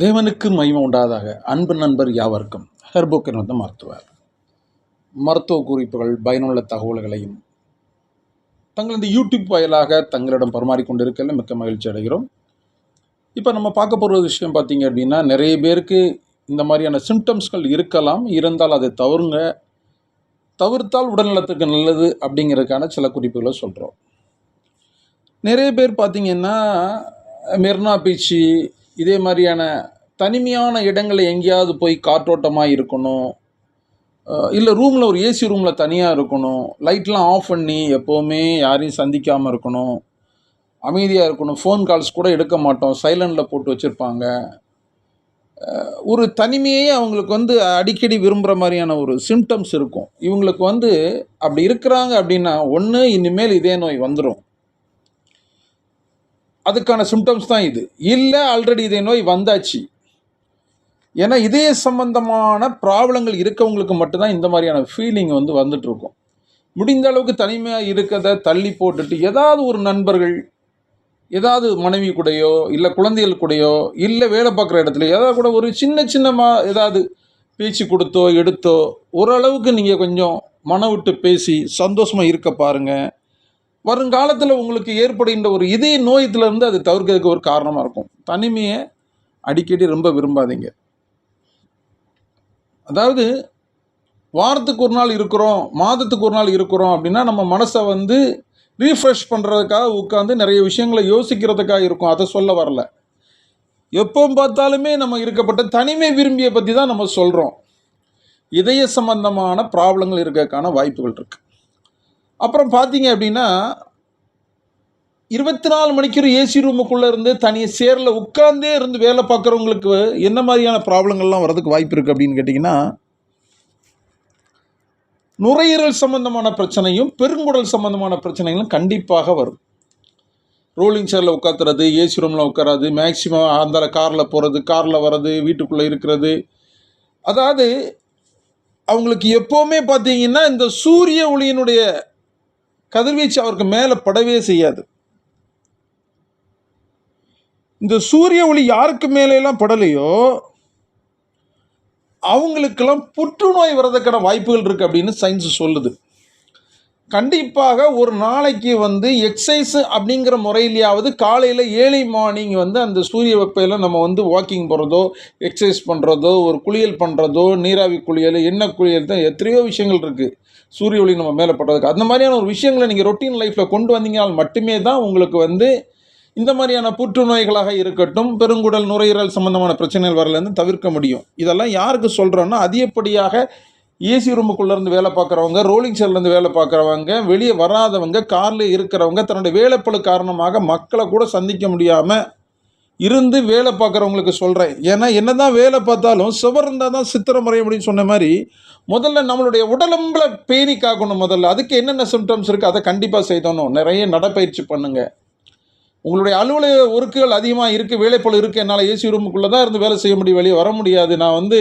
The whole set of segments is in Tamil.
தேவனுக்கு மகிமை உண்டாதாக அன்பு நண்பர் யாவருக்கும் ஹெர்போக்கன் வந்து மருத்துவர். மருத்துவ குறிப்புகள் பயனுள்ள தகவல்களையும் தங்களது யூடியூப் வாயிலாக தங்களிடம் பரிமாறிக்கொண்டிருக்கல மிக்க மகிழ்ச்சி அடைகிறோம். இப்போ நம்ம பார்க்க போகிற விஷயம் பார்த்தீங்க அப்படின்னா நிறைய பேருக்கு இந்த மாதிரியான சிம்டம்ஸ்கள் இருக்கலாம். இருந்தால் அதை தவறுங்க. தவிர்த்தால் உடல்நலத்துக்கு நல்லது அப்படிங்கிறதுக்கான சில குறிப்புகளை சொல்கிறோம் நிறைய பேர் பார்த்தீங்கன்னா மெர்னா பீச்சு இதே மாதிரியான தனிமையான இடங்களில் எங்கேயாவது போய் காற்றோட்டமாக இருக்கணும். இல்லை ரூமில் ஒரு ஏசி ரூமில் தனியாக இருக்கணும். லைட்லாம் ஆஃப் பண்ணி எப்போவுமே யாரையும் சந்திக்காமல் இருக்கணும். அமைதியாக இருக்கணும். ஃபோன் கால்ஸ் கூட எடுக்க மாட்டோம். சைலண்டில் போட்டு வச்சுருப்பாங்க. ஒரு தனிமையே அவங்களுக்கு வந்து அடிக்கடி விரும்புகிற மாதிரியான ஒரு சிம்டம்ஸ் இருக்கும். இவங்களுக்கு வந்து அப்படி இருக்கிறாங்க அப்படின்னா ஒன்று இனிமேல் இதே நோய் வந்துடும் அதுக்கான சிம்டம்ஸ் தான் இது. இல்லை ஆல்ரெடி இதே நோய் வந்தாச்சு. ஏன்னா இதய சம்பந்தமான ப்ராப்ளங்கள் இருக்கவங்களுக்கு மட்டும்தான் இந்த மாதிரியான ஃபீலிங் வந்து வந்துட்டுருக்கும். முடிந்த அளவுக்கு தனிமையாக இருக்கிறத தள்ளி போட்டுட்டு ஏதாவது ஒரு நண்பர்கள் ஏதாவது மனைவி கூடயோ இல்லை குழந்தைகள் கூடயோ இல்லை வேலை பார்க்குற இடத்துல ஏதாவது கூட ஒரு சின்ன சின்னமாக ஏதாவது பேச்சு கொடுத்தோ எடுத்தோ ஓரளவுக்கு நீங்கள் கொஞ்சம் மன விட்டு பேசி சந்தோஷமாக இருக்க பாருங்கள் வருங்காலத்தில் உங்களுக்கு ஏற்படுகின்ற ஒரு இதய நோயத்திலிருந்து அது தவிர்க்கிறதுக்கு ஒரு காரணமாக இருக்கும். தனிமையை அடிக்கடி ரொம்ப விரும்பாதீங்க. அதாவது வாரத்துக்கு ஒரு நாள் இருக்கிறோம் மாதத்துக்கு ஒரு நாள் இருக்கிறோம் அப்படின்னா நம்ம மனசை வந்து ரீஃப்ரெஷ் பண்ணுறதுக்காக உட்காந்து நிறைய விஷயங்களை யோசிக்கிறதுக்காக இருக்கும். அதை சொல்ல வரல. எப்போ பார்த்தாலுமே நம்ம இருக்கப்பட்ட தனிமை விரும்பியை பற்றி தான் நம்ம சொல்கிறோம் இதய சம்பந்தமான ப்ராப்ளங்கள் இருக்கிறதுக்கான வாய்ப்புகள் இருக்குது அப்புறம் பார்த்தீங்க அப்படின்னா இருபத்தி நாலு மணிக்கூர் ஏசி ரூமுக்குள்ளே இருந்து தனியாக சேரில் உட்காந்தே இருந்து வேலை பார்க்குறவங்களுக்கு என்ன மாதிரியான ப்ராப்ளங்கள்லாம் வர்றதுக்கு வாய்ப்பு இருக்குது அப்படின்னு கேட்டிங்கன்னா நுரையீரல் சம்மந்தமான பிரச்சனையும் பெருங்குடல் சம்மந்தமான பிரச்சனைகளும் கண்டிப்பாக வரும். ரோலிங் சேரில் உட்காத்துறது ஏசி ரூமில் உட்காராது மேக்சிமம் அந்த காரில் போகிறது காரில் வர்றது வீட்டுக்குள்ளே இருக்கிறது. அதாவது அவங்களுக்கு எப்போவுமே பார்த்தீங்கன்னா இந்த சூரிய ஒளியினுடைய கதிர்வீச்சு அவருக்கு மேலே படவே செய்யாது. இந்த சூரிய ஒளி யாருக்கு மேலெல்லாம் படலையோ அவங்களுக்கெல்லாம் புற்றுநோய் வர்றதுக்கான வாய்ப்புகள் இருக்குது அப்படின்னு சயின்ஸ் சொல்லுது. கண்டிப்பாக ஒரு நாளைக்கு வந்து எக்ஸசைஸ் அப்படிங்கிற முறையிலேயாவது காலையில் ஏழை மார்னிங் வந்து அந்த சூரிய வெப்பையில் நம்ம வந்து வாக்கிங் போகிறதோ எக்ஸசைஸ் பண்ணுறதோ ஒரு குளியல் பண்ணுறதோ நீராவி குளியல் என்ன குளியல் தான் எத்தனையோ விஷயங்கள் இருக்குது சூரிய ஒளி நம்ம மேலே படுறதுக்கு அந்த மாதிரியான ஒரு விஷயங்களை நீங்கள் ரொட்டீன் லைஃப்பில் கொண்டு வந்தீங்கனால் மட்டுமே தான் உங்களுக்கு வந்து இந்த மாதிரியான புற்றுநோய்களாக இருக்கட்டும் பெருங்குடல் நுரையீரல் சம்பந்தமான பிரச்சனைகள் வரலேருந்து தவிர்க்க முடியும். இதெல்லாம் யாருக்கு சொல்கிறோன்னா அதிகப்படியாக ஏசி ரூமுக்குள்ளேருந்து வேலை பார்க்குறவங்க ரோலிங் சேர்லேருந்து வேலை பார்க்குறவங்க வெளியே வராதவங்க காரில் இருக்கிறவங்க தன்னுடைய வேலைப்பழு காரணமாக மக்களை கூட சந்திக்க முடியாமல் இருந்து வேலை பார்க்குறவங்களுக்கு சொல்கிறேன் ஏன்னா என்ன தான் வேலை பார்த்தாலும் சுவர் இருந்தால் தான் சித்திரம் வரைய முடியும்னு சொன்ன மாதிரி முதல்ல நம்மளுடைய உடலம்புல பேணி காக்கணும் முதல்ல. அதுக்கு என்னென்ன சிம்டம்ஸ் இருக்குது அதை கண்டிப்பாக செய்தணும். நிறைய நடைப்பயிற்சி பண்ணுங்கள் உங்களுடைய அலுவலக ஒர்க்குகள் அதிகமாக இருக்குது வேலைப்பளு இருக்குது என்னால் ஏசி ரூமுக்குள்ளே தான் இருந்து வேலை செய்ய முடியும் வெளியே வர முடியாது. நான் வந்து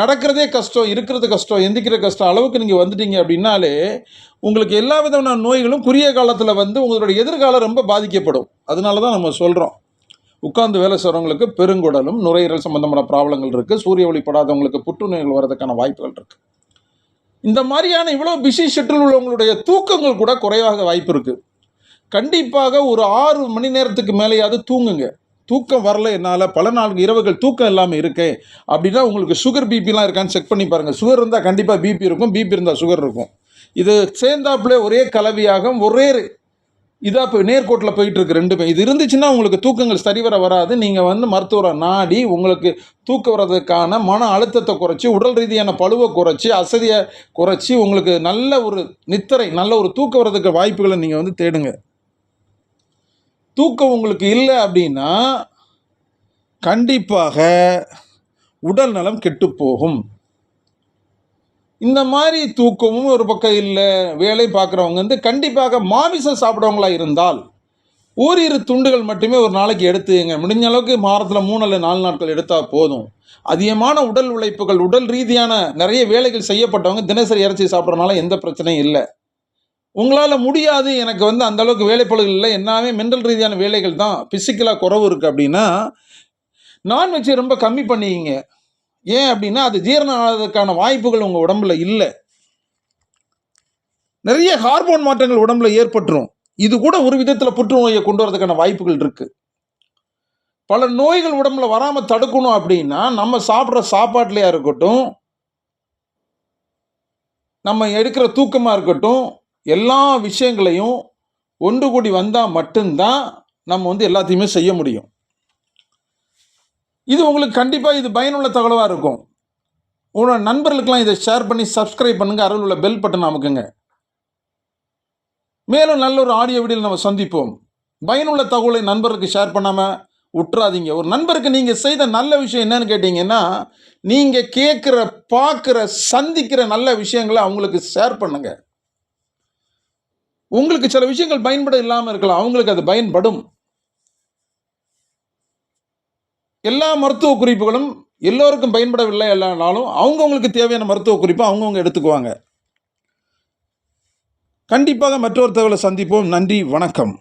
நடக்கிறதே கஷ்டம் இருக்கிறது கஷ்டம் எந்திக்கிற கஷ்டம் அளவுக்கு நீங்கள் வந்துட்டீங்க அப்படின்னாலே உங்களுக்கு எல்லா விதமான நோய்களும் குறுகிய காலத்தில் வந்து உங்களுடைய எதிர்காலம் ரொம்ப பாதிக்கப்படும். அதனால தான் நம்ம சொல்கிறோம் உட்கார்ந்து வேலை செய்கிறவங்களுக்கு பெருங்குடலும் நுரையீரல் சம்மந்தமான ப்ராப்ளங்கள் இருக்குது சூரிய ஒளிப்படாதவங்களுக்கு புற்றுநோய்கள் வர்றதுக்கான வாய்ப்புகள் இருக்குது இந்த மாதிரியான இவ்வளோ பிஸி ஷெட்டில் உள்ளவங்களுடைய தூக்கங்கள் கூட குறைவாக வாய்ப்பு இருக்குது கண்டிப்பாக ஒரு ஆறு மணி நேரத்துக்கு மேலேயாவது தூங்குங்க. தூக்கம் வரல என்னால் பல நாளுக்கு இரவுகள் தூக்கம் இல்லாமல் இருக்கு அப்படின்னா உங்களுக்கு சுகர் பிபிலாம் இருக்கான்னு செக் பண்ணி பாருங்கள் சுகர் இருந்தால் கண்டிப்பாக பிபி இருக்கும் பிபி இருந்தால் சுகர் இருக்கும். இது சேர்ந்தாப்புல ஒரே கலவையாக ஒரே இதாக இப்போ நேர்கோட்டில் போயிட்டு இருக்கு ரெண்டுமே. இது இருந்துச்சுன்னா உங்களுக்கு தூக்கங்கள் சரிவர வராது. நீங்கள் வந்து மருத்துவரை நாடி உங்களுக்கு தூக்கம் வர்றதுக்கான மன அழுத்தத்தை குறைச்சி உடல் ரீதியான பழுவை குறைச்சி அசதியை குறைச்சி உங்களுக்கு நல்ல ஒரு நித்திரை நல்ல ஒரு தூக்க வர்றதுக்கு வாய்ப்புகளை நீங்கள் வந்து தேடுங்க. தூக்கம் உங்களுக்கு இல்லை அப்படின்னா கண்டிப்பாக உடல் நலம் கெட்டு போகும். இந்த மாதிரி தூக்கமும் ஒரு பக்கம் இல்லை வேலை பார்க்குறவங்க வந்து கண்டிப்பாக மாமிசம் சாப்பிட்றவங்களா இருந்தால் ஓரிரு துண்டுகள் மட்டுமே ஒரு நாளைக்கு எடுத்துங்க. முடிஞ்ச அளவுக்கு வாரத்தில் மூணு அல்ல நாலு நாட்கள் எடுத்தால் போதும். அதிகமான உடல் உழைப்புகள் உடல் ரீதியான நிறைய வேலைகள் செய்யப்பட்டவங்க தினசரி இறைச்சி சாப்பிட்றதுனால எந்த பிரச்சனையும் இல்லை. உங்களால் முடியாது எனக்கு வந்து அந்த அளவுக்கு வேலைப்பளுகள் இல்லை எல்லாமே மென்டல் ரீதியான வேலைகள் தான் ஃபிசிக்கலாக குறவு இருக்குது அப்படின்னா நான்வெஜ்ஜை ரொம்ப கம்மி பண்ணிக்கிங்க. ஏன் அப்படின்னா அது ஜீரணம் ஆகிறதுக்கான வாய்ப்புகள் உங்கள் உடம்புல இல்லை. நிறைய ஹார்மோன் மாற்றங்கள் உடம்புல ஏற்பட்டுரும். இது கூட ஒரு விதத்தில் புற்றுநோயை கொண்டு வரதுக்கான வாய்ப்புகள் இருக்குது பல நோய்கள் உடம்புல வராமல் தடுக்கணும் அப்படின்னா நம்ம சாப்பிட்ற சாப்பாட்டிலையாக இருக்கட்டும் நம்ம எடுக்கிற தூக்கமாக இருக்கட்டும் எல்லா விஷயங்களையும் ஒன்று கூடி வந்தால் மட்டும்தான் நம்ம வந்து எல்லாத்தையுமே செய்ய முடியும். இது உங்களுக்கு கண்டிப்பாக இது பயனுள்ள தகவலாக இருக்கும். உங்களோட நண்பர்களுக்கெல்லாம் இதை ஷேர் பண்ணி சப்ஸ்கிரைப் பண்ணுங்கள் அருள் உள்ள பெல் பட்டன் அமுக்குங்க. மேலும் நல்ல ஒரு ஆடியோ வீடியோவில் நம்ம சந்திப்போம். பயனுள்ள தகவலை நண்பருக்கு ஷேர் பண்ணாமல் விட்டுறாதீங்க ஒரு நண்பருக்கு நீங்கள் செய்த நல்ல விஷயம் என்னன்னு கேட்டிங்கன்னா நீங்கள் கேட்குற பார்க்குற சந்திக்கிற நல்ல விஷயங்களை அவங்களுக்கு ஷேர் பண்ணுங்க. உங்களுக்கு சில விஷயங்கள் பயன்பட இல்லாமல் இருக்கலாம். அவங்களுக்கு அது பயன்படும். எல்லா மருத்துவ குறிப்புகளும் எல்லோருக்கும் பயன்படவில்லை இல்லைனாலும் அவங்கவுங்களுக்கு தேவையான மருத்துவ குறிப்பை அவங்கவுங்க எடுத்துக்குவாங்க. கண்டிப்பாக மற்றொரு தகவலை சந்திப்போம். நன்றி. வணக்கம்.